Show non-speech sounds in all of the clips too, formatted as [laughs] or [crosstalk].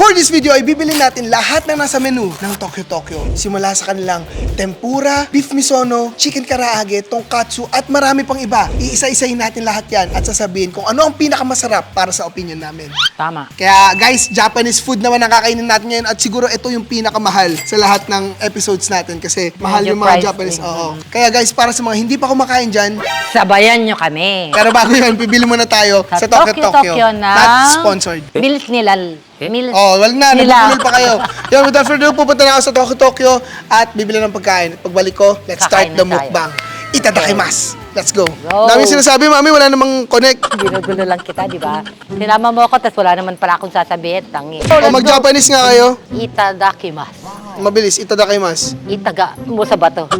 For this video ay bibili natin lahat ng nasa menu ng Tokyo Tokyo. Simula sa kanilang tempura, beef misono, chicken karaage, tonkatsu at marami pang iba. Iisa-isahin natin lahat yan at sasabihin kung ano ang pinakamasarap para sa opinion namin. Tama. Kaya guys, Japanese food naman ang kakainin natin ngayon at siguro ito yung pinakamahal sa lahat ng episodes natin kasi mahal Medyo yung mga pricey. Japanese. Oo. Kaya guys, para sa mga hindi pa kumakain dyan, Sabayan nyo kami. pero bago yan, bibili muna tayo sa, Sa Tokyo Tokyo na- Not sponsored. Meals nila. Meals Oh, wala na, nila. pa kayo. Without further ado, pupunta na ako sa Tokyo Tokyo at bibili ng pagkain. Pagbalik ko, let's start Kakain the na tayo. mukbang. Itadakimasu. Let's go. Go. Dami sinasabi, mami, wala namang connect. Ginugulo lang kita, di ba? Sinama mo ako, tapos wala naman pala akong sasabihin. Tangi. O mag-Japanese nga kayo. Itadakimasu. Mabilis, itadakimasu. Itaga mo sa bato. [laughs]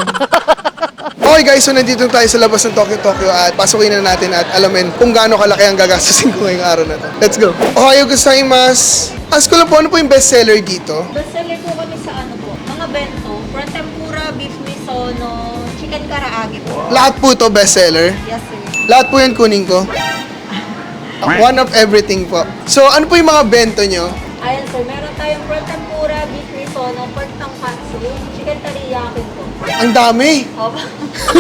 Okay guys, so nandito tayo sa labas ng Tokyo Tokyo at pasukin na natin at alamin kung gaano kalaki ang gagastusin ko ngayong araw na to. Let's go. Ohayo gozaimasu. Ask ko lang po, ano po yung bestseller dito? Bestseller Lahat po to bestseller. Yes, sir. Lahat po yan kunin ko. [laughs] One of everything po. So, ano po yung mga bento nyo? Ayan, sir. Meron tayong from tempura, beef misono, pork tonkatsu, chicken teriyaki po. Ang dami! Opo.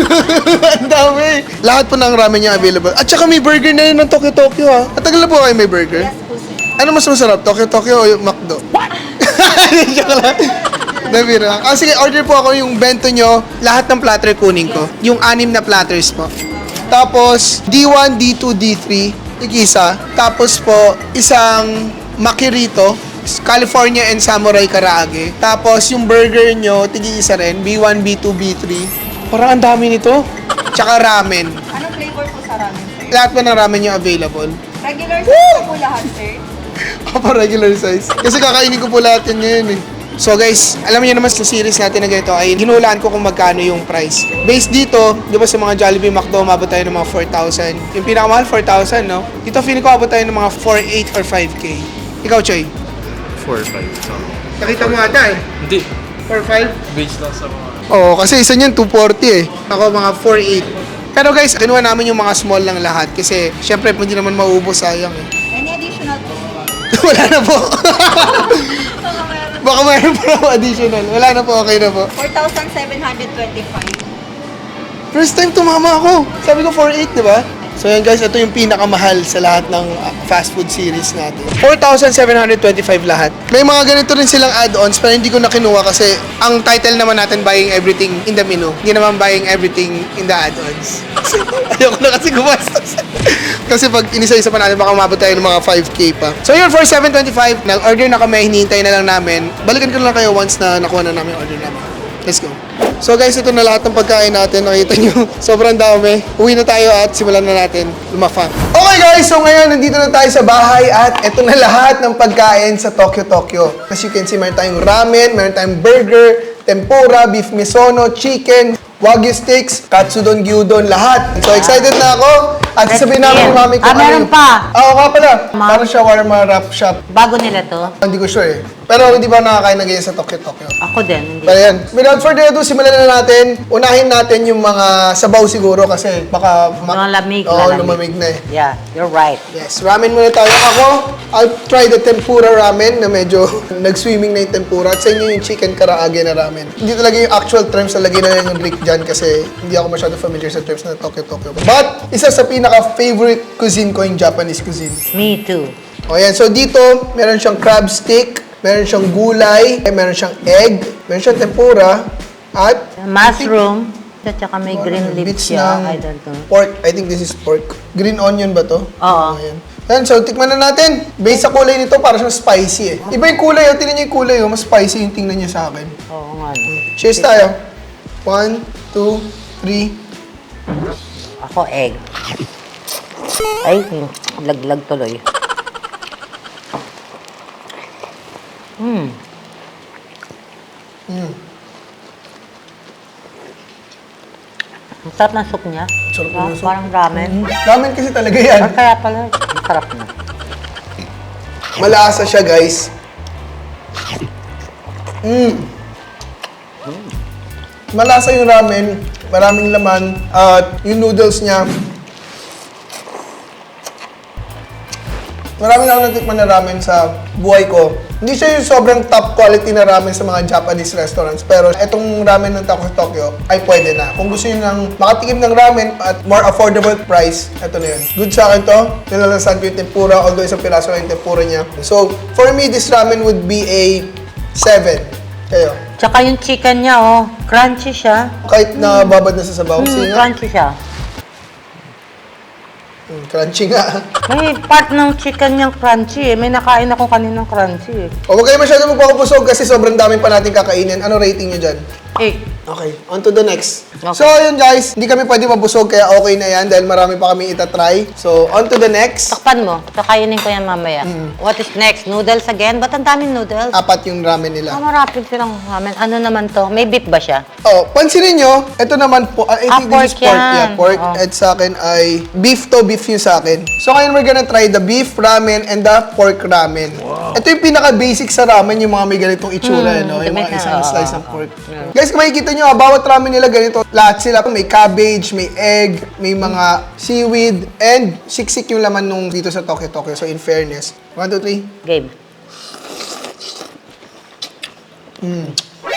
[laughs] Ang dami! Lahat po ng ramen niya available. At saka may burger na yun ng Tokyo Tokyo ha. At tagal na po kayo may burger? yes po, sir. Ano mas masarap? Tokyo Tokyo o yung McDo? What? [laughs] Joke lang. Nabiro lang. Ah, sige, order po ako yung bento nyo. Lahat ng platter kunin ko. Yung anim na platters po. Tapos, D1, D2, D3. Ikisa. Tapos po, isang makirito. California and Samurai Karaage. Tapos, yung burger nyo, tig-isa rin. B1, B2, B3. Parang ang dami nito. Tsaka ramen. Anong flavor po sa ramen, sir? Lahat po ng ramen nyo available. Regular size po lahat, sir. [laughs] Apa regular size. Kasi kakainin ko po lahat yan ngayon eh. So guys, alam niyo naman sa series natin na ganito ay ginulaan ko kung magkano yung price. Based dito, di ba sa mga Jollibee McDo, umabot tayo ng mga 4,000. Yung pinakamahal, 4,000, no? Dito, feeling ko abot tayo ng mga 4,800 or 5K. Ikaw, Choy? 4-5. So, Nakita mo ata eh. hindi. 4,500? Base lang sa mga... Oo, kasi isa niyan 240 eh. Ako mga 4,800. Pero guys, kinuha namin yung mga small lang lahat kasi syempre hindi naman mauubos sayang eh. Any additional? [laughs] Wala na po. [laughs] Baka mayroon pa ako additional. Wala na po, okay na po. 4,725. First time tumama ako. Sabi ko 4.8, di ba? So yan guys, ito yung pinakamahal sa lahat ng uh, fast food series natin. 4,725 lahat. May mga ganito rin silang add-ons pero hindi ko na kinuha kasi ang title naman natin buying everything in the menu. Hindi naman buying everything in the add-ons. [laughs] Ayoko na kasi gumastos. kasi pag inisa-isa pa natin baka umabot tayo ng mga 5k pa. So yun, for 725, nag-order na kami, hinihintay na lang namin. Balikan ko lang kayo once na nakuha na namin yung order namin. Let's go. So guys, ito na lahat ng pagkain natin. Nakita nyo, [laughs] sobrang dami. Uwi na tayo at simulan na natin lumafang. Okay guys, so ngayon nandito na tayo sa bahay at ito na lahat ng pagkain sa Tokyo Tokyo. As you can see, meron tayong ramen, meron tayong burger, tempura, beef misono, chicken, wagyu steaks, katsudon, gyudon, lahat. So excited na ako. At Let's sabihin namin begin. kung mami kung Ah, meron yung- pa. Ah, Oo nga pala. Ma- Parang shawarma wrap shop. Bago nila to. Hindi ko sure eh. Pero hindi ba nakakain na ganyan sa Tokyo Tokyo? Ako din. Hindi. Pero yan, without further ado, simulan na natin. Unahin natin yung mga sabaw siguro kasi baka... Malamig, Oo, malamig. lumamig na eh. Yeah, you're right. Yes, ramen muna tayo. Ako, I'll try the tempura ramen na medyo [laughs] nag-swimming na yung tempura. At sa inyo yung chicken karaage na ramen. Hindi talaga yung actual terms na lagay na yung Rick dyan kasi hindi ako masyado familiar sa terms na Tokyo Tokyo. But, isa sa pinaka-favorite cuisine ko yung Japanese cuisine. Me too. O yan, so dito, meron siyang crab stick, meron siyang gulay, meron siyang egg, meron siyang tempura, at Mushroom. At saka may green leaves bits siya. I don't know. Pork. I think this is pork. Green onion ba to? Oo. Ayan. Yan, so tikman na natin. Based sa kulay nito, para siyang spicy eh. Iba yung kulay, oh. Tingnan niyo yung kulay, oh. Mas spicy yung tingnan niyo sa akin. Oo nga. no. Cheers tayo. One, two, three. Ako egg. Ay, laglag tuloy. Hmm. Mm. Ang sarap ng soup niya. Sarap Diba? ng soup. Parang ramen. Ramen kasi talaga yan. Ah, kaya pala, ang sarap na. Malasa siya, guys. Mm. Malasa yung ramen. Maraming laman. At yung noodles niya, Marami na ako natikman na ramen sa buhay ko. Hindi siya yung sobrang top quality na ramen sa mga Japanese restaurants. Pero itong ramen ng Taco Tokyo ay pwede na. Kung gusto nyo ng makatikim ng ramen at more affordable price, ito na yun. Good sa akin to. Nilalasan ko yung tempura, although isang piraso lang yung tempura niya. So, for me, this ramen would be a 7. Kayo. Tsaka yung chicken niya, oh. Crunchy siya. Kahit na babad na sa sabaw, Mm, sige nga. crunchy siya. Mm, crunchy nga. [laughs] May part ng chicken niyang crunchy eh. May nakain ako kaninang crunchy eh. O huwag kayo masyado magpapabusog kasi sobrang dami pa natin kakainin. Ano rating nyo dyan? Eh, Okay, on to the next. Okay. So, yun guys, hindi kami pwede mabusog kaya okay na yan dahil marami pa kami itatry. So, on to the next. takpan mo. Kakainin ko yan mamaya. Mm. What is next? Noodles again? Ba't ang daming noodles? Apat yung ramen Ah, nila. marapid silang ramen. Ano naman to? May beef ba siya? Oh, pansinin nyo, ito naman po, I Ah, think this is pork pork. yan. Yeah, pork. Oo. At sa akin ay beef to, beef yung sa akin. So, ngayon we're gonna try the beef ramen and the pork ramen. Ito yung pinaka-basic sa ramen, yung mga may ganitong itsura, no? Yung mga may- isang oo, slice ng pork. Guys, kung makikita nyo, ah, bawat ramen nila ganito, lahat sila. May cabbage, may egg, may mga seaweed, and siksik yung laman nung dito sa Tokyo Tokyo. So, in fairness. One, two, three. Game.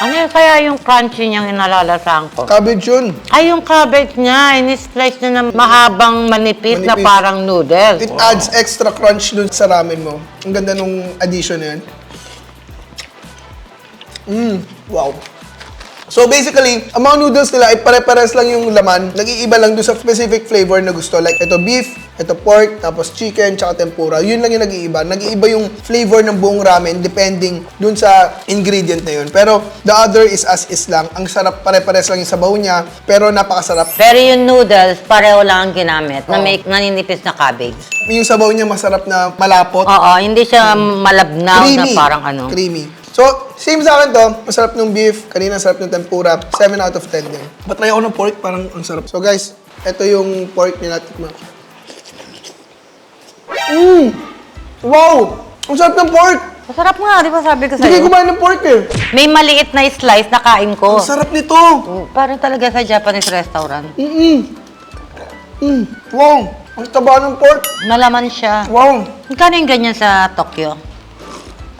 Ano yung kaya yung crunchy niyang inalalasahan ko? Cabbage yun. Ay, yung cabbage niya, in-slice niya na mahabang manipis, na Manipis. parang noodles. It adds extra crunch dun sa ramen mo. Ang ganda nung addition na yan. Mmm, wow. So basically, ang mga noodles nila ay pare-pares lang yung laman. Nag-iiba lang dun sa specific flavor na gusto. Like, ito beef, ito pork, tapos chicken, tsaka tempura. Yun lang yung nag-iiba. Nag-iiba yung flavor ng buong ramen depending dun sa ingredient na yun. Pero the other is as is lang. Ang sarap, pare-pares lang yung sabaw niya, pero napakasarap. Pero yung noodles, pareho lang ang ginamit na Oo. may naninipis na cabbage. Yung sabaw niya masarap na malapot. Oo, hindi siya malabnaw na parang ano. Creamy. So, same sa akin to. Masarap ng beef. Kanina, sarap ng tempura. 7 out of 10 din. Patry ako ng pork. Parang ang sarap. So, guys, ito yung pork nila. Tikman. Mmm! Wow! Ang sarap ng pork! Masarap nga, di ba sabi ko Hindi sa'yo? kumain ng pork eh. May maliit na slice na kain ko. Ang sarap nito! Parang talaga sa Japanese restaurant. Mm-mm. Mm. Wow! Ang taba ng pork. Nalaman siya. Wow! Magkano yung ganyan sa Tokyo?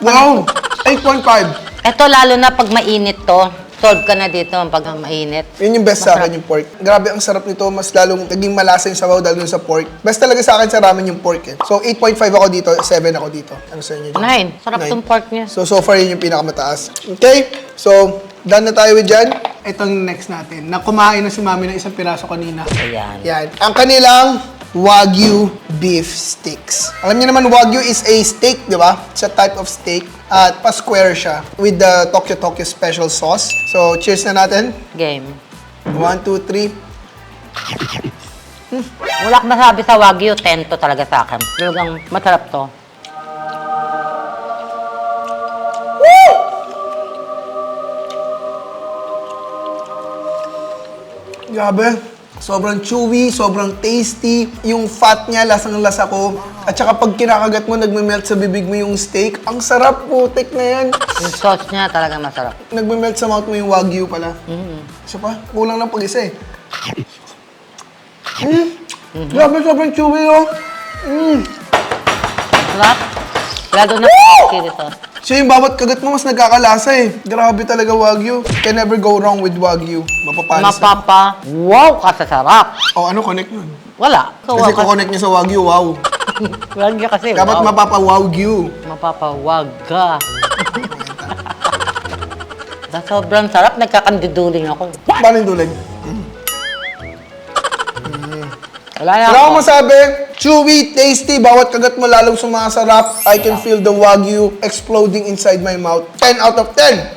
Wow! 8.5. Eto lalo na pag mainit to. Solve ka na dito pag mainit. Yun yung best sa akin yung pork. Grabe, ang sarap nito. Mas lalong naging malasa yung sabaw dahil dun sa pork. Best talaga sa akin sa ramen yung pork eh. So, 8.5 ako dito, 7 ako dito. Ano sa inyo dyan? Nine. Sarap Nine. tong pork niya. So, so far yun yung pinakamataas. Okay? So, done na tayo with dyan. Ito yung next natin. Na kumain na si mami ng isang piraso kanina. Ayan. Yan. Ang kanilang Wagyu beef sticks. Alam niyo naman, Wagyu is a steak, di ba? It's a type of steak. At pa-square siya with the Tokyo Tokyo special sauce. So, cheers na natin. Game. One, two, three. Wala akong masabi sa Wagyu, 10 to talaga sa akin. Talagang masarap to. Grabe. Sobrang chewy, sobrang tasty. Yung fat niya, lasang-lasa ko. At saka pag kinakagat mo, nagme-melt sa bibig mo yung steak. Ang sarap, putik na yan. Yung sauce niya talaga masarap. Nagme-melt sa mouth mo yung wagyu pala. Isa pa, kulang lang pag isa eh. Mm. Grabe, sobrang chewy oh. Mm. Sarap. Lalo na kiri sauce. Siya yung bawat kagat mo, mas nagkakalasa eh. Grabe talaga wagyu. Can never go wrong with wagyu. Mapapanis na. Mapapa. Wow, kasasarap. Oh, ano connect nun? Wala. So, Kasi wow, kukonect niya sa wagyu, wow. [laughs] Wagyu kasi. Dapat wow. mapapa-wagyu. Mapapawag ka. Na [laughs] sobrang sarap, nagkakandiduling ako. Paano yung dulag? Wala na Wala akong ako. masabi. Chewy, tasty, bawat kagat mo lalong sumasarap. I can feel the wagyu exploding inside my mouth. 10 out of 10.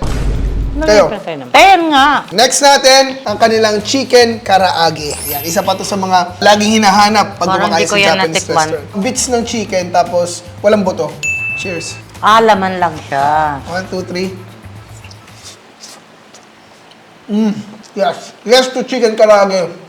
Kayo. Ten nga. Next natin, ang kanilang chicken karaage. Yan, isa pa to sa mga laging hinahanap pag Parang kumakain di ko sa yan Japanese natikman. restaurant. Bits ng chicken, tapos walang buto. Cheers. Ah, laman lang siya. One, two, three. Mm, yes. Yes to chicken karaage.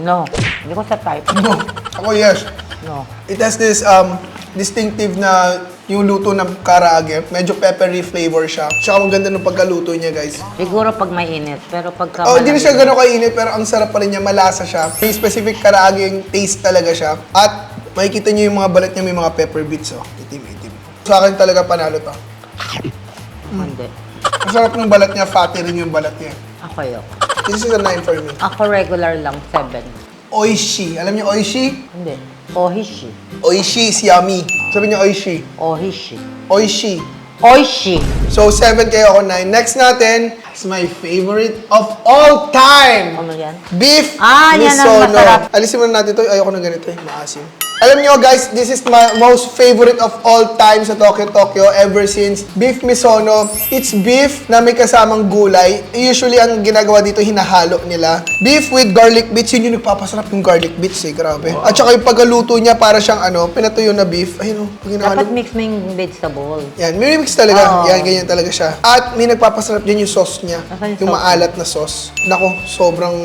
No. Hindi ko sa type. No. Ako yes. No. It has this um, distinctive na yung luto ng karaage. Medyo peppery flavor siya. Tsaka ang ganda ng pagkaluto niya, guys. Siguro pag mainit, pero pagka Oh, hindi na siya gano'ng kainit, pero ang sarap pa rin niya. Malasa siya. May specific karaage yung taste talaga siya. At makikita niyo yung mga balat niya, may mga pepper bits, oh. Itim-itim. Sa akin talaga panalo to. Hindi. Ang sarap ng balat niya, fatty rin yung balat niya. Ako yun. This is a 9 for me. Ako regular lang, 7. Oishi. Alam niyo Oishi? Hindi. Ohishi. Oishi is yummy. Sabi niyo Oishi. Ohishi. Oishi. Oishi. So, 7 kayo ako 9. Next natin is my favorite of all time. Ano yan? Beef Ah, yan ang misono. masarap. Alisin muna natin ito. Ayoko ng ganito eh. Maasim. Alam niyo guys, this is my most favorite of all time sa Tokyo Tokyo ever since beef misono. It's beef na may kasamang gulay. Usually, ang ginagawa dito, hinahalo nila. Beef with garlic bits. Yun yung nagpapasarap yung garlic bits eh. Grabe. At saka yung pagkaluto niya para siyang ano, pinatuyo na beef. Ayun o, pag hinahalo. Dapat mix mo yung vegetable. Yan, may mix talaga. Oo. Yan, ganyan talaga siya. At may nagpapasarap din yung sauce niya. Yung Yung sauce? maalat na sauce. Nako, sobrang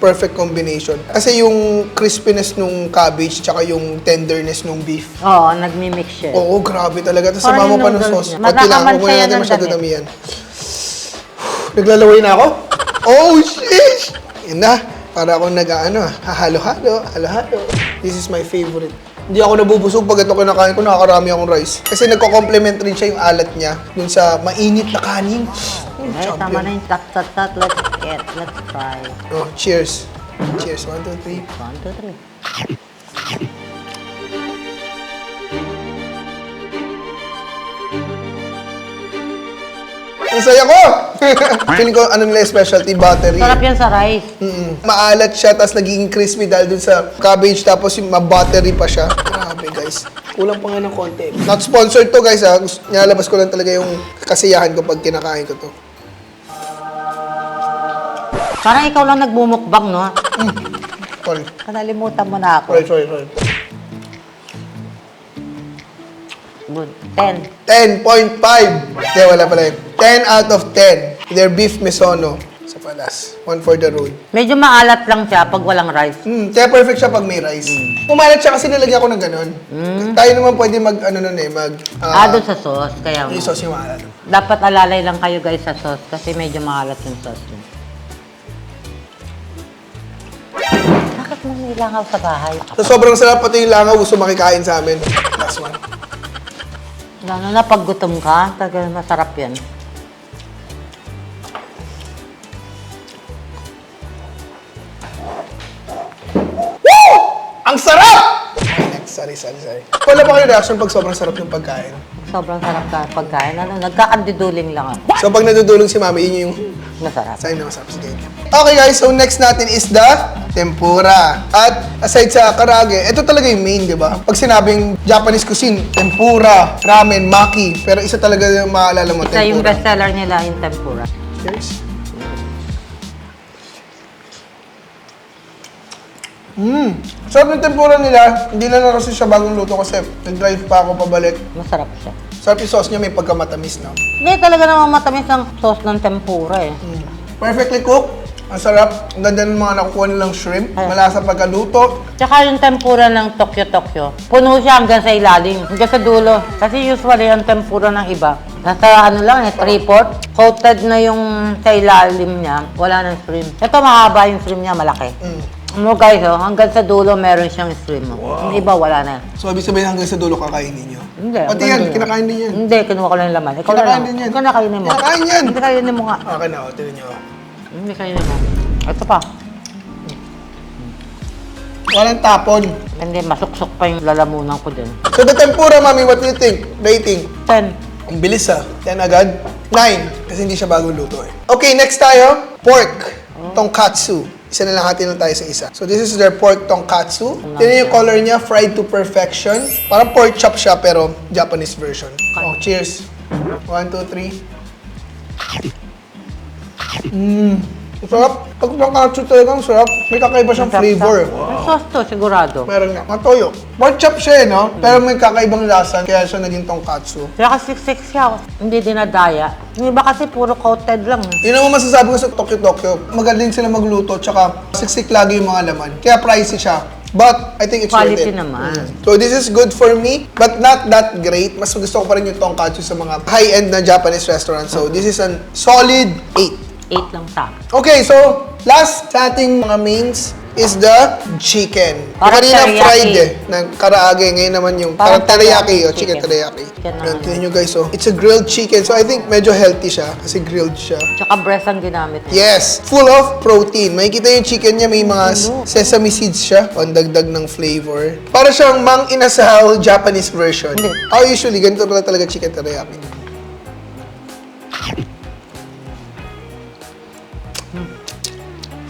perfect combination. Kasi yung crispiness nung cabbage tsaka yung tenderness nung beef. Oo, nagmi-mix siya. Oo, grabe talaga. Tapos Parang sama mo yung pa ng noodles sauce. niya. Lang. Matakaman Huwag muna siya natin ng masyado damit. damihan. Naglalaway na ako? Oh, shit! Yan na. Para akong nag-ano, hahalo-halo, halo-halo. This is my favorite. Hindi ako nabubusog pag ito kinakain ko, nakakarami akong rice. Kasi nagko-complement rin siya yung alat niya dun sa mainit na kanin. Mm, Ay, tama champion. na yung tat tat tat. Let's get, let's try. Oh, cheers. Cheers. One, two, three. One, two, three. Ang saya ko! [laughs] Feeling ko, ano nila yung specialty? Battery. Sarap yan sa rice. Mm-mm. Maalat siya, tapos nagiging crispy dahil dun sa cabbage, tapos yung ma-buttery pa siya. Grabe, guys. Kulang pa nga ng konti. Not sponsored to, guys, ha. Gusto- Nilalabas ko lang talaga yung kasiyahan ko pag kinakain ko to. Parang ikaw lang nagbumukbang, no? Sorry. Kanalimutan mo na ako. Sorry, sorry, sorry. Good. Ten. 10.5. Hindi, wala pala yun. 10 out of 10. Their beef misono sa palas. One for the road. Medyo maalat lang siya pag walang rice. Hmm, kaya perfect siya pag may rice. Pumalat siya kasi nilagyan ko ng ganun. Tayo naman pwede mag, ano nun eh, mag... Ah, doon sa sauce. Kaya Yung sauce yung maalat. dapat alalay lang kayo guys sa sauce kasi medyo maalat yung sauce niya. Bakit mo nilangaw sa bahay? So, sobrang sarap pati yung langaw, gusto makikain sa amin. Last one. Lalo na pag gutom ka, talaga masarap yan. Ang sarap! Next, sorry, sorry, sorry. Wala ba kayo reaction pag sobrang sarap ng pagkain? Sobrang sarap ka pagkain. Ano, nagkakandiduling lang ako. So, pag nadudulong si mami, yun yung Masarap. sign na masarap sa game. Okay guys, so next natin is the tempura. At aside sa karage, ito talaga yung main, di ba? Pag sinabing Japanese cuisine, tempura, ramen, maki. Pero isa talaga yung maalala mo, Isa yung tempura. bestseller nila yung tempura. Cheers. Mmm. Sarap ng tempura nila. Hindi na na kasi siya bagong luto kasi nag-drive pa ako pabalik. Masarap siya. Sarap yung sauce niya, may pagkamatamis na. Hindi talaga naman matamis ang sauce ng tempura eh. Mm. Perfectly cooked. Ang sarap. Ang ganda ng mga nakukuha nilang shrimp. Malasa pagkaluto. Tsaka yung tempura ng Tokyo Tokyo, puno siya hanggang sa ilalim, hanggang sa dulo. Kasi usually ang tempura ng iba, nasa ano lang eh, 3-4, coated na yung sa ilalim niya, wala ng shrimp. Ito mahaba yung shrimp niya, malaki. Mm. Ano guys, oh, hanggang sa dulo meron siyang shrimp. Yung iba wala na. So, ibig sabihin hanggang sa dulo kakainin niyo. Hindi. Pati yan, dulo. kinakain din yan. Hindi, kinuha ko lang yung laman. Ikaw na Kinakain lang. din yan. Ikaw na kainin mo. Kinakain yan. Hindi kainin mo nga. Okay na, o, tinan niyo. Hindi kainin mo. Ito pa. Walang tapon. Hindi, masuksok pa yung lalamunan ko din. So, the tempura, mami, what do you think? Rating? 10. Ang bilis ah. Yan agad. 9. Kasi hindi siya bagong luto eh. Okay, next tayo. Pork. Tonkatsu. Isa na lang hati lang tayo sa isa. So this is their pork tonkatsu. Yan yung color niya, fried to perfection. Parang pork chop siya pero Japanese version. Oh, cheers. One, two, three. Mmm. Sarap. Pag tonkatsu talaga, ang sarap. May kakaiba siyang flavor. May sauce to, sigurado. Meron nga. Matoyo. Pork chop siya eh, no? Pero may kakaibang lasa, kaya siya naging tonkatsu. Kaya kasi siksik siya. Hindi dinadaya. Yung iba kasi puro coated lang. eh. Yun ang masasabi ko sa Tokyo Tokyo. Magaling sila magluto, tsaka siksik lagi yung mga laman. Kaya pricey siya. But I think it's Quality worth it. naman. Mm. So this is good for me, but not that great. Mas gusto ko pa rin yung tonkatsu sa mga high-end na Japanese restaurant. So this is an solid 8. 8 lang akin. Okay, so last sa ating mga mains is the chicken. Parang kanina teriyaki. fried eh, ng karaage. Ngayon naman yung parang, Parang teriyaki, o chicken chicken. teriyaki. Chicken na Yan, ano. tingnan nyo guys, so it's a grilled chicken. So I think medyo healthy siya kasi grilled siya. Tsaka breast ang ginamit. Yes, full of protein. Makikita yung chicken niya, may mga sesame seeds siya, pandagdag ng flavor. Para siyang mang inasal Japanese version. Hindi. Oh, usually, ganito na talaga chicken teriyaki.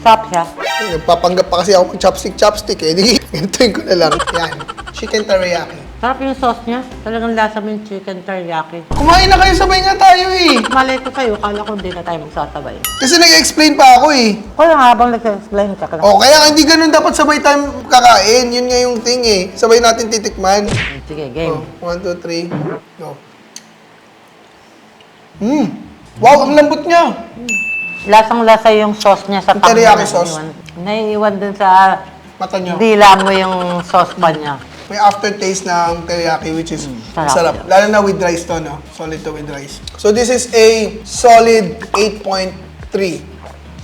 Stop siya. Nagpapanggap pa kasi ako ng chopstick-chopstick eh. [laughs] Di, ganituin ko na lang. Yan, chicken teriyaki. Sarap yung sauce niya. Talagang lasa mo yung chicken teriyaki. Kumain na kayo, sabay nga tayo eh. [laughs] Malay ko sa'yo, kala ko hindi na tayo magsasabay. Kasi nag-explain pa ako eh. Kaya nga habang nag-explain ka ka lang. O, kaya hindi ganun dapat sabay tayo kakain. Yun nga yung thing eh. Sabay natin titikman. Sige, game. Oh, one, two, three, go. Hmm. Wow, ang lambot niya. Lasang-lasa yung sauce niya sa Yung teriyaki sauce. Naiiwan dun sa Mata niyo. dila mo yung sauce pan niya. May aftertaste ng teriyaki which is sarap. sarap. Lalo na with rice to, no? Solid to with rice. So this is a solid 8.3.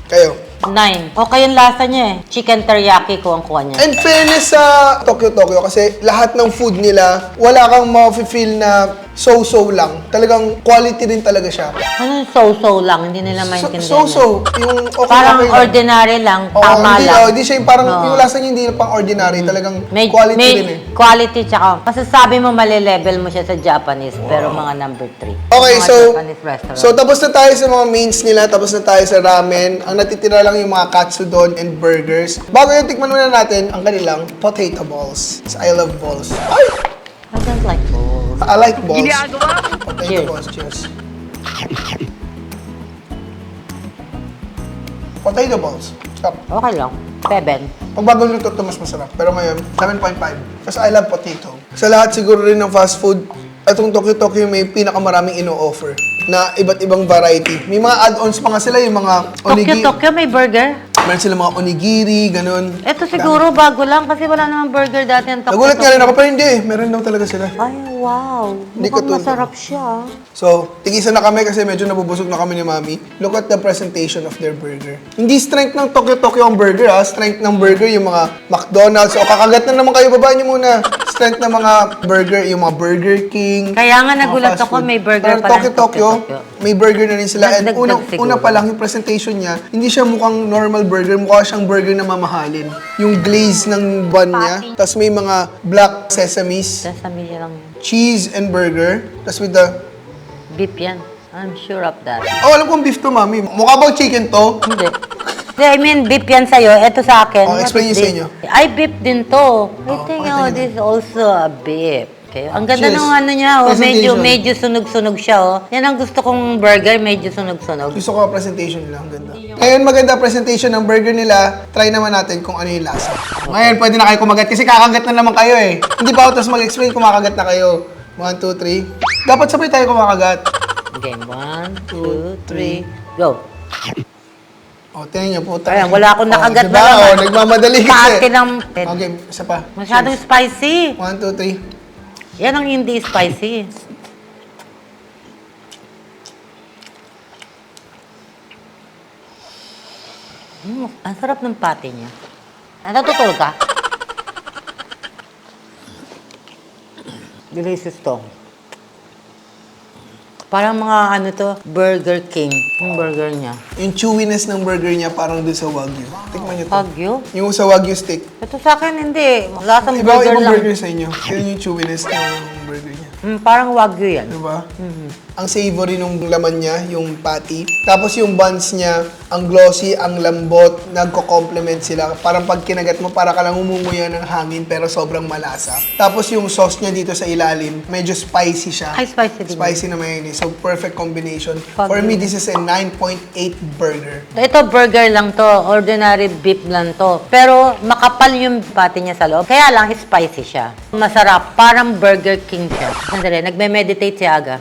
Kayo. Nine. Okay yung lasa niya eh. Chicken teriyaki ko ang kuha niya. And fairness sa Tokyo Tokyo kasi lahat ng food nila, wala kang ma-feel na so-so lang. Talagang quality din talaga siya. Ano yung so-so lang? Hindi nila So- maintindihan. So-so. Yung okay Parang okay lang. ordinary lang, Oo, tama hindi, lang. oh, hindi siya yung parang, yung lasa niya hindi pang ordinary. Talagang May, quality may rin eh. quality tsaka, masasabi mo mali-level mo siya sa Japanese, pero mga number 3. Okay, mga so, Japanese restaurant. so tapos na tayo sa mga mains nila, tapos na tayo sa ramen. Ang natitira lang yung mga katsudon and burgers. Bago yung tikman muna natin, ang kanilang potato balls. So, I love balls. Ay! I don't like. I like balls. Potato Cheers. balls, cheers. Potato balls. Stop. Okay lang. Seven. Pag bagong luto ito, mas masarap. Pero ngayon, 7.5. Kasi I love potato. Sa lahat siguro rin ng fast food, itong Tokyo Tokyo may pinakamaraming ino-offer na iba't ibang variety. May mga add-ons pa nga sila, yung mga Tokyo, onigiri. Tokyo, may burger. Meron sila mga onigiri, ganun. Ito siguro bago lang kasi wala namang burger dati ang Tokyo. Nagulat nga rin ako, pero hindi. Meron daw talaga sila. Ay, wow. Hindi ko Mukhang tulad. masarap siya. So, tigisa na kami kasi medyo nabubusog na kami ni Mami. Look at the presentation of their burger. Hindi strength ng Tokyo Tokyo ang burger ha. Strength ng burger yung mga McDonald's. O kakagat na naman kayo, babaan niyo muna. Strength ng mga burger, yung mga Burger King. Kaya nga nagulat ako, food. may burger Parang pala Tokyo Tokyo, may burger na rin sila. And Nagdagdag unang, siguro. una pa lang yung presentation niya, hindi siya mukhang normal burger, mukha siyang burger na mamahalin. Yung glaze ng bun niya, tapos may mga black sesames, Sesame lang yan. cheese and burger, tapos with the Beef yan. I'm sure of that. Oh, alam kong beef to, mami. Mukha bang chicken to? Hindi. [laughs] I mean, beef yan sa'yo. Ito sa akin. Oh, What explain is sa this? inyo. Ay, beef din to. I think, pakita oh, niyo this is also a beef. Okay. Ang ganda Cheers. ng ano niya, oh. Medyo, Presentation. medyo sunog-sunog siya, oh. Yan ang gusto kong burger, medyo sunog-sunog. Gusto ko ang presentation nila. Ang ganda. Ngayon, maganda presentation ng burger nila. Try naman natin kung ano yung lasa. Ngayon, pwede na kayo kumagat kasi kakagat na naman kayo eh. Hindi pa ako tapos mag-explain kung makakagat na kayo. One, two, three. Dapat sabay tayo kumakagat. Game, one, two, three, go. O, oh, tingnan niyo po. Ayan, wala akong nakagat diba? na naman. Oh, nagmamadali Sa kasi. akin ang... Okay, isa pa. Masyadong spicy. One, two, three. Yan ang hindi spicy. Mm, ang sarap ng pati niya. Ah, Natutulog ka? Delicious to. Parang mga ano to, Burger King. Yung burger niya. Yung chewiness ng burger niya parang doon sa Wagyu. Tikman niyo to. Pagyo? Yung sa Wagyu steak. Ito sa akin hindi. Lasang Iba burger ibang lang. burger sa inyo. Yun yung chewiness ng burger niya. Mm, parang Wagyu yan. Diba? Ang savory nung laman niya, yung patty. Tapos yung buns niya, ang glossy, ang lambot, nagko-complement sila. Parang pag kinagat mo, para ka lang umunguya ng hangin pero sobrang malasa. Tapos yung sauce niya dito sa ilalim, medyo spicy siya. Ay, spicy din. Spicy na mayonnaise. So, perfect combination. Pag- For me, this is a 9.8 burger. Ito burger lang to, ordinary beef lang to. Pero makapal yung pati niya sa loob. Kaya lang spicy siya. Masarap, parang Burger King siya. Sandali, nagme-meditate si Aga.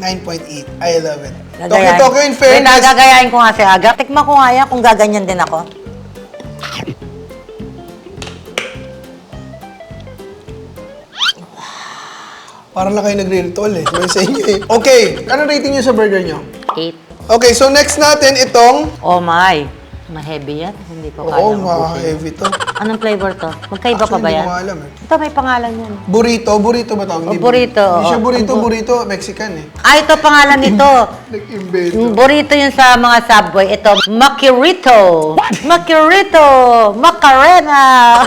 9.8. I love it. Gagayahin. Tokyo, in Wait, fairness- ko nga si Aga. Tikman ko nga yan kung gaganyan din ako. Parang lang kayo nagre-ritual eh. May sa inyo eh. Okay, ano rating nyo sa burger nyo? Eight. Okay, so next natin itong... Oh my. Ma-heavy yan. Hindi ko kaya. Oo, ubusin. mga-heavy to. Anong flavor to? Magkaiba pa ba Actually, yan? Hindi ko nga alam eh. Ito may pangalan yan. Burrito, burrito ba tawag? Oh, burrito, Hindi siya oo. burrito, Ang bu- burrito, Mexican eh. Ah, ito pangalan nito. [laughs] Nag-invento. Yung burrito yun sa mga subway. Ito, Makirito. Makirito. Macarena.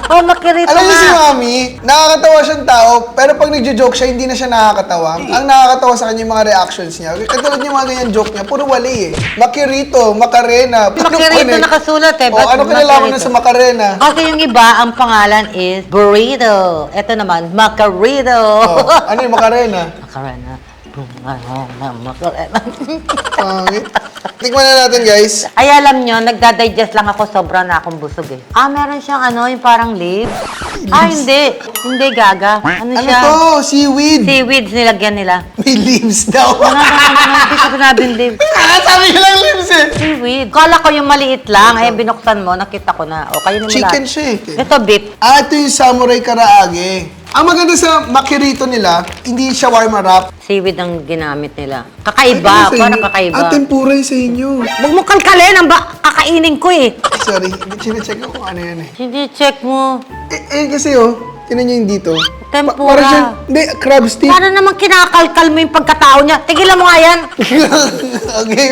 Oh, Makirito Alam niyo si nga. Mami, nakakatawa siyang tao, pero pag nagjo-joke siya, hindi na siya nakakatawa. Ang nakakatawa sa kanya yung mga reactions niya. Katulad yung mga ganyan joke niya, puro wali eh. Makirito, Macarena. Makirito connect? Nakasulat eh. O, Ba't ano kinalaman na sa Macarena? Kasi yung iba, ang pangalan is burrito. Ito naman, Macarito. Oh, ano yung Macarena? [laughs] Macarena. Pangit. Tikman na natin, guys. Ay, alam nyo, nagdadigest lang ako, sobra na akong busog eh. Ah, meron siyang ano, yung parang leaves. Ah, hindi. Hindi, gaga. Ano, Ano siya? to? Seaweed. Seaweeds nilagyan nila. May leaves daw. Ano, ano, ano, hindi ko sinabing leaves. ah, sabi ko lang leaves eh. Seaweed. Kala ko yung maliit lang, ay binuksan mo, nakita ko na. O, kayo mo Chicken siya eh. Ito, beef. Ah, ito yung samurai karaage. Ang maganda sa makirito nila, hindi shawarma wrap. Seaweed ang ginamit nila. Kakaiba, sa parang kakaiba. Ah, tempura yung sa inyo. Huwag mo kalkalin, ang ba kakainin ko eh. Sorry, chinecheck ko kung ano yan eh. Hindi, check mo. Eh, eh kasi oh, tinan nyo yung dito. Tempura. parang siyang, hindi, crab stick. Para naman kinakalkal mo yung pagkatao niya. Tigilan mo nga yan. [laughs] okay.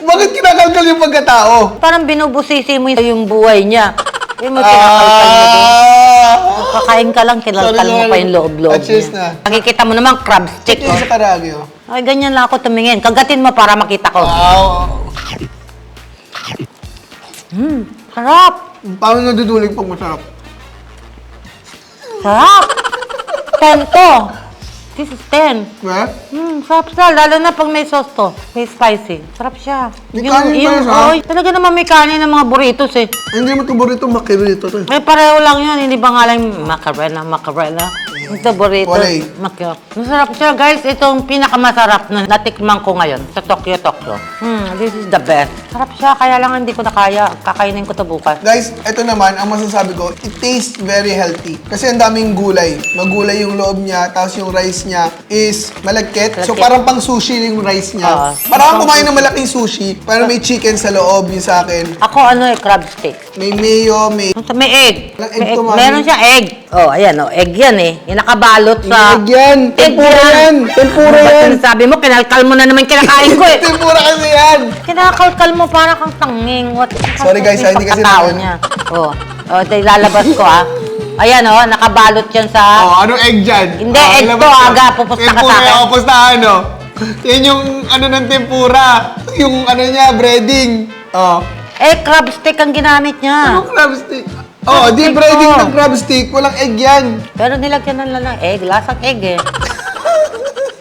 Bakit kinakalkal yung pagkatao? Parang binubusisi mo yung buhay niya. Yung mo kinakalkal mo. Ah! Kakain ka lang, kinalkal mo pa yung loob-loob Ah, cheers niya. na. Nakikita mo naman, crab stick. Check yung Oh. sa karage oh. Ay, ganyan lang ako tumingin. Kagatin mo para makita ko. Wow. Hmm, sarap. Paano nadudulig pag masarap? Sarap. Ten to. This is ten. Diba? Hmm, sarap siya. Lalo na pag may sauce to. May spicy. Sarap siya. May kanin pa siya? oh, talaga naman may kanin ng mga burritos eh. Hindi mo ito burrito, makirito to. eh. Pareho lang yun. Hindi ba nga lang macarena, macarena? Ito burrito. Walay. Makyo. Masarap siya guys. Itong pinakamasarap na natikman ko ngayon sa Tokyo, Tokyo. Hmm, this is the best. Sarap siya. Kaya lang hindi ko na kaya. Kakainin ko to bukas. Guys, ito naman, ang masasabi ko, it tastes very healthy. Kasi ang daming gulay. Magulay yung loob niya, tapos yung rice niya is malagkit. So Malagkit. parang pang sushi yung rice niya. Oo. parang kumain ng malaking sushi, pero may chicken sa loob yung sa akin. Ako ano eh, crab stick. May mayo, may... May egg. Walang egg May egg. to, mami. Meron siya egg. Oh, ayan oh, egg yan eh. Yung nakabalot sa... Egg yan! Tempura yan! Tempura Ano ba yan! sinasabi mo? Kinalkal mo na naman kinakain ko eh. [laughs] Tempura kasi yan! Kinakalkal mo para kang tanging. What? Sorry, guys, Yung hindi kasi pagkatao naman- niya. Oh. Oh, ito ilalabas ko ah. Ayan oh, nakabalot yan sa... Oh, anong egg dyan? Hindi, Oh, egg ilabas to, ko. aga, pupusta ka Tempura, sa akin. oh, pustahan, no? Yan yung ano ng tempura. Yung ano niya, breading. Oh. Eh, crab stick ang ginamit niya. Anong crab stick? Oh, di stick breading to. ng crab stick. Walang egg yan. Pero nilagyan na lang ng egg. Lasang egg eh. [laughs]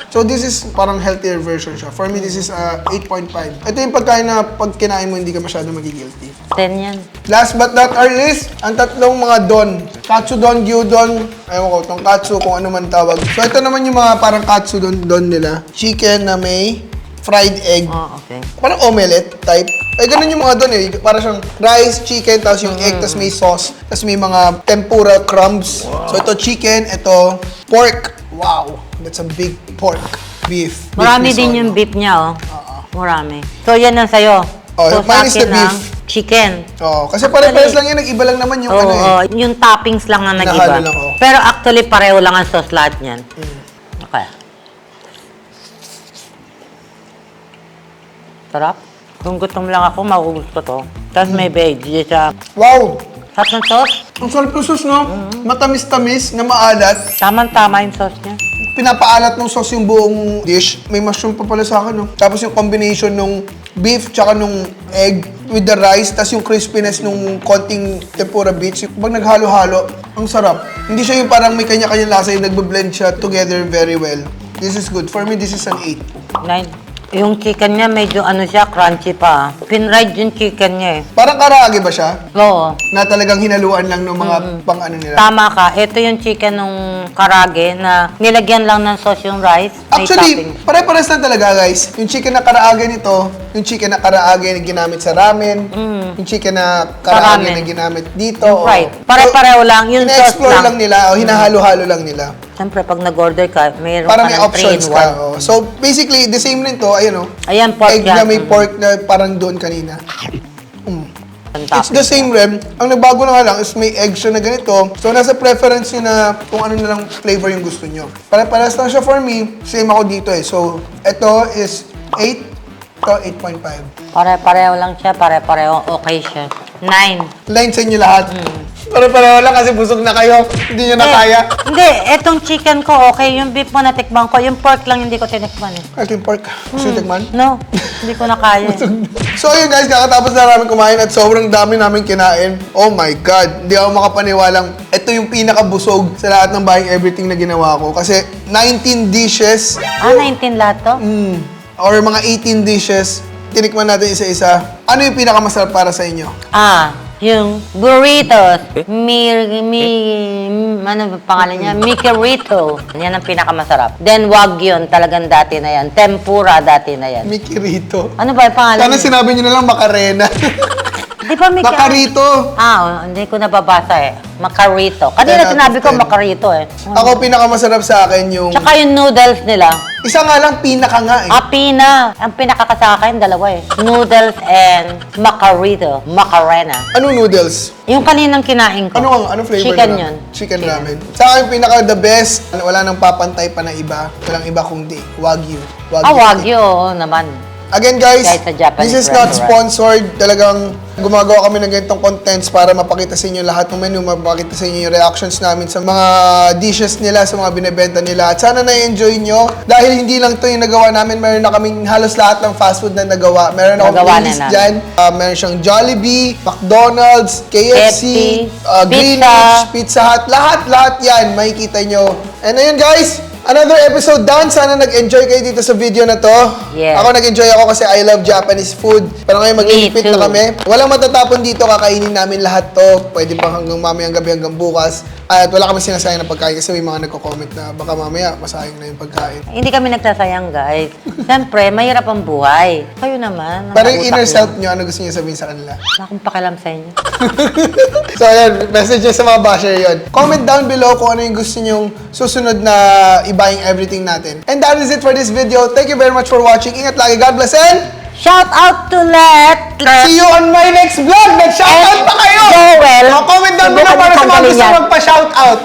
So this is parang healthier version siya. For me, this is uh, 8.5. Ito yung pagkain na pag kinain mo, hindi ka masyado magigilty. Ten yan. Last but not our least, ang tatlong mga don. Katsudon, gyudon, ayaw ko, tong katsu, kung ano man tawag. So ito naman yung mga parang katsudon don nila. Chicken na may fried egg. Oh, okay. Parang omelette type. Eh, ganun yung mga doon eh. Parang siyang rice, chicken, tapos yung egg, tapos may sauce, tapos may mga tempura crumbs. So ito chicken, ito pork. Wow, that's a big pork. Beef. beef Marami risotto. din yung beef niya oh. Marami. So yan ang sa'yo. Oh, so, mine is the beef. chicken. Oo, kasi pare-pares lang yan, nag-iba lang naman yung Oo, ano eh. oo. yung toppings lang na nag-iba. Nahalo lang, oh. Pero actually, pareho lang ang sauce lahat niyan. Mm. Okay. Sarap. Kung gutom lang ako, magugusto to. Tapos Mm. may veggie siya. Wow! Sarap ng sauce. Ang sarap ng sauce, no? Matamis-tamis na maalat. Tamang-tama yung sauce niya. Pinapaalat ng sauce yung buong dish. May mushroom pa pala sa akin, no? Tapos yung combination nung beef tsaka nung egg with the rice, tapos yung crispiness nung konting tempura bits. Yung pag naghalo-halo, ang sarap. Hindi siya yung parang may kanya-kanya lasa yung nagbe-blend siya together very well. This is good. For me, this is an 8. Nine. Yung chicken niya, medyo ano siya, crunchy pa. Pinried yung chicken niya eh. Parang karaage ba siya? Oo. Na talagang hinaluan lang ng mga pang ano nila. Tama ka. Ito yung chicken nung karage na nilagyan lang ng sauce yung rice. May Actually, pare-pares lang talaga guys. Yung chicken na karaage nito, yung chicken na karaage na ginamit sa ramen, yung chicken na karaage na ginamit dito. Yung fried. oh. Pare-pareho lang. Yung sauce Ina-explore lang. lang nila, o hinahalo-halo lang nila. Siyempre, pag nag-order ka, mayroon Para ka may ng options 3 in ka. 1. oh. So, basically, the same rin to. Ayun, oh. Ayan, pork Egg na yan. may Mm. pork na parang doon kanina. Mm. Ang It's topping. the same rin. Ang nagbago na nga lang is may egg siya na ganito. So, nasa preference nyo na kung ano na lang flavor yung gusto nyo. Pare-pares lang siya for me. Same ako dito eh. So, ito is 8. Ito, 8.5. Pare-pareho lang siya. Pare-pareho okay siya. 9. Line sa inyo lahat. Pare-pareho lang kasi busog na kayo. Hindi nyo na kaya. Eh, hindi, etong chicken ko okay. Yung beef mo natikman ko. Yung pork lang hindi ko tinikman eh. Ito yung pork. Gusto nyo tikman? No, hindi ko na kaya. eh. So ayun guys, kakatapos na namin kumain at sobrang dami namin kinain. Oh my God, hindi ako makapaniwalang ito yung pinakabusog sa lahat ng buying everything na ginawa ko. Kasi 19 dishes, ah, 19 lahat to? mm, or mga 18 dishes, tinikman natin isa-isa. Ano yung pinakamasarap para sa inyo? Ah, yung burritos. Mi, mi, ano ba pangalan niya? Mikerito. Yan ang pinakamasarap. Then wagyu, talagang dati na yan. Tempura, dati na yan. Mickey Rito. Ano ba yung pangalan Sana niya? sinabi nyo na lang Macarena. Di ba Mika? Macarito. Ah, oh, hindi ko nababasa eh. Macarito. Kanina Ten out sinabi ko ten. Macarito eh. Ako pinakamasarap sa akin yung... Tsaka yung noodles nila. Isa nga lang, pinaka nga eh. Ah, pina. Ang pinakakasa akin, dalawa eh. Noodles and macarito. Macarena. Ano noodles? Yung kaninang kinain ko. Ano ang ano flavor Chicken na yun. Chicken ramen. Sa akin pinaka the best, wala nang papantay pa na iba. Walang iba kundi Wagyu. Ah, wagyu, oo naman. Again guys, Kahit sa Japanese this is not restaurant. sponsored. Talagang gumagawa kami ng ganitong contents para mapakita sa inyo lahat ng menu, mapakita sa inyo yung reactions namin sa mga dishes nila, sa mga binebenta nila. At sana na-enjoy nyo. Dahil hindi lang to yung nagawa namin, meron na kaming halos lahat ng fast food na nagawa. Meron akong Nagawa na playlist namin. dyan. Uh, meron siyang Jollibee, McDonald's, KFC, KFC, uh, Pizza. Greenwich, Pizza Hut. Lahat, lahat yan. Makikita nyo. And ayun guys, another episode done. Sana nag-enjoy kayo dito sa video na to. Yes. Ako nag-enjoy ako kasi I love Japanese food. Pero ngayon maglilipit na kami. Walang matatapon dito, kakainin namin lahat to. Pwede pa hanggang mamayang gabi hanggang bukas. At wala kami sinasayang na pagkain kasi may mga nagko-comment na baka mamaya masayang na yung pagkain. Hindi kami nagsasayang, guys. Siyempre, mahirap ang buhay. Kayo naman. Pero yung nautak inner self nyo, ano gusto niyo sabihin sa kanila? Wala akong pakialam sa inyo. [laughs] so ayan, message nyo sa mga basher yon. Comment down below kung ano yung gusto nyong susunod na i-buying everything natin. And that is it for this video. Thank you very much for watching. Ingat lagi. God bless and Shout out to Let! see you on my next vlog. Nag-shoutout pa kayo! Joel. Comment down below para sa mga gusto yan. magpa-shoutout.